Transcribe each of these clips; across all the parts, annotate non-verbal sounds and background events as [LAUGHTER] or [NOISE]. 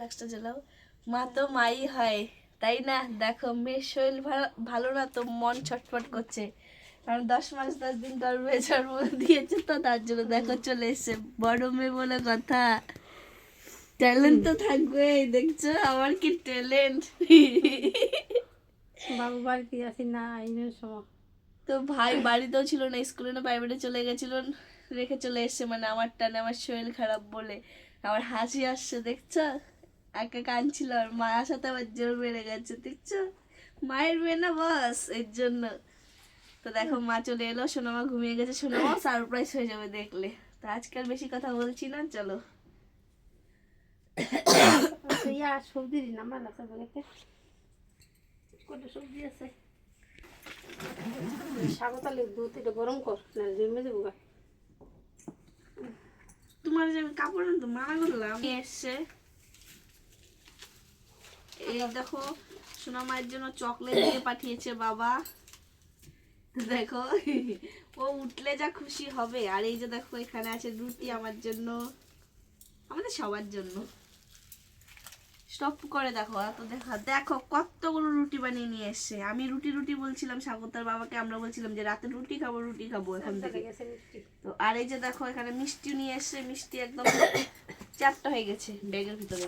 ফ্লাক্সটা জ্বালাও মা তো মাই হয় তাই না? দেখো মেয়ের শরীর ভালো না তো মন ছটফট করছে। কারণ দশ মাস দশ দিন গর্ভে জন্ম দিয়েছে তো তার জন্য দেখো চলে এসছে। বড় মেয়ে বলে কথা। ট্যালেন্ট তো থাকবেই দেখছ? আমার কি ট্যালেন্ট বাবু বাড়িতে আসি না জন্য সময় তো ভাই বাড়িতেও ছিল না স্কুলে না প্রাইভেটে চলে গেছিল রেখে চলে এসছে। মানে আমার টানে আমার শরীর খারাপ বলে। আমার হাসি আসছে দেখছ? একা কাঁদছিল আর মায়ের সাথে আবার জোর বেড়ে গেছে দেখছ? মায়ের মেয়ে না বস এর জন্য। তো দেখো মা চলে এলো সোনামা ঘুমিয়ে গেছে। সোনামা সারপ্রাইজ হয়ে যাবে দেখলে। তো আজকাল বেশি কথা বলছি না চলো। ইয়া সবজি আছে বাড়িতে কত সবজি আছে? স্বাগতালে দুধ এটা গরম কর না জমে দেবো তোমার যে কাপড় মানা করলাম। এসছে এই দেখো সোনা মায়ের জন্য চকলেট দিয়ে পাঠিয়েছে বাবা। দেখো ও উঠলে যা খুশি হবে। আর এই যে দেখো এখানে আছে রুটি আমার জন্য আমাদের সবার জন্য। স্টপ করে দেখো এত দেখা দেখো কতগুলো রুটি বানিয়ে নিয়ে এসছে। আমি রুটি রুটি বলছিলাম স্বাগতার বাবাকে আমরা বলছিলাম যে রাতে রুটি খাব রুটি খাব এখান থেকে। তো আর এই যে দেখো এখানে মিষ্টি নিয়ে এসছে মিষ্টি একদম [COUGHS] চ্যাপটা হয়ে গেছে ব্যাগের ভিতরে।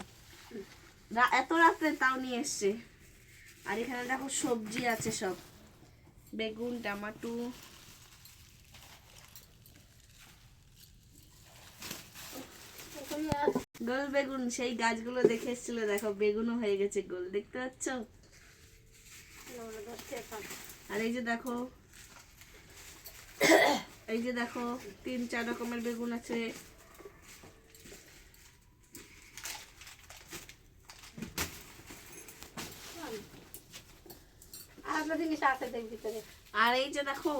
এত রাত্রে তাও নিয়ে এসছে। আর এখানে দেখো সবজি আছে সব। বেগুন, টমাটো। গোল বেগুন, সেই গাছগুলো দেখে এসেছিল। দেখো, বেগুনও হয়ে গেছে গোল। দেখতে পাচ্ছ? আর এই যে দেখো, এই যে দেখো, তিন চার রকমের বেগুন আছে। আর জিনিস আছে ভিতরে। আর এই যে দেখো,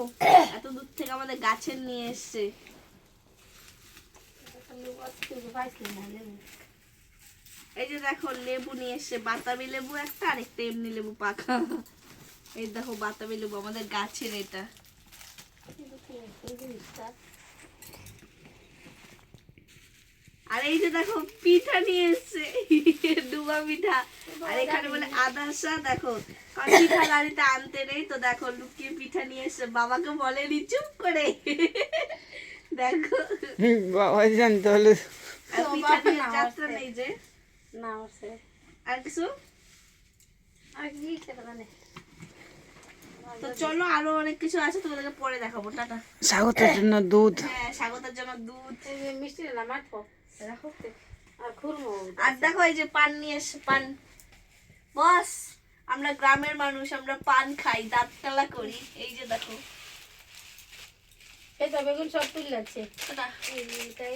এত দূর থেকে আমাদের গাছের নিয়ে এসছে। এই যে দেখো, লেবু নিয়ে এসছে, বাতাবি লেবু একটা আর একটা এমনি লেবু পাকা। এই দেখো, বাতাবি লেবু, আমাদের গাছের এটা। আর এই যে দেখো, পিঠা নিয়ে এসছে, ডুবা পিঠা। আর এখানে বলে আদাসা দেখো পিঠা গাড়িতে আনতে নেই তো দেখো লুকিয়ে পিঠা নিয়ে এসছে বাবাকে বলেনি চুপ করে। দেখো। বাবা জানতে হলে পিঠা নিয়ে যাত্রা নেই যে। না আছে। আর কিছু? আর কি সেটা জানে তো চলো আরও অনেক কিছু আছে তোমাদেরকে পরে দেখাবো। টাটা। স্বাগতের জন্য দুধ। হ্যাঁ স্বাগতের জন্য দুধ। মিষ্টি না মাঠো আর খুরমো। আর দেখো এই যে পান নিয়ে পান। বস আমরা গ্রামের মানুষ আমরা পান খাই দাঁত টালা করি। এই যে দেখো। এই তবে বেগুন সব তুলে এইটাই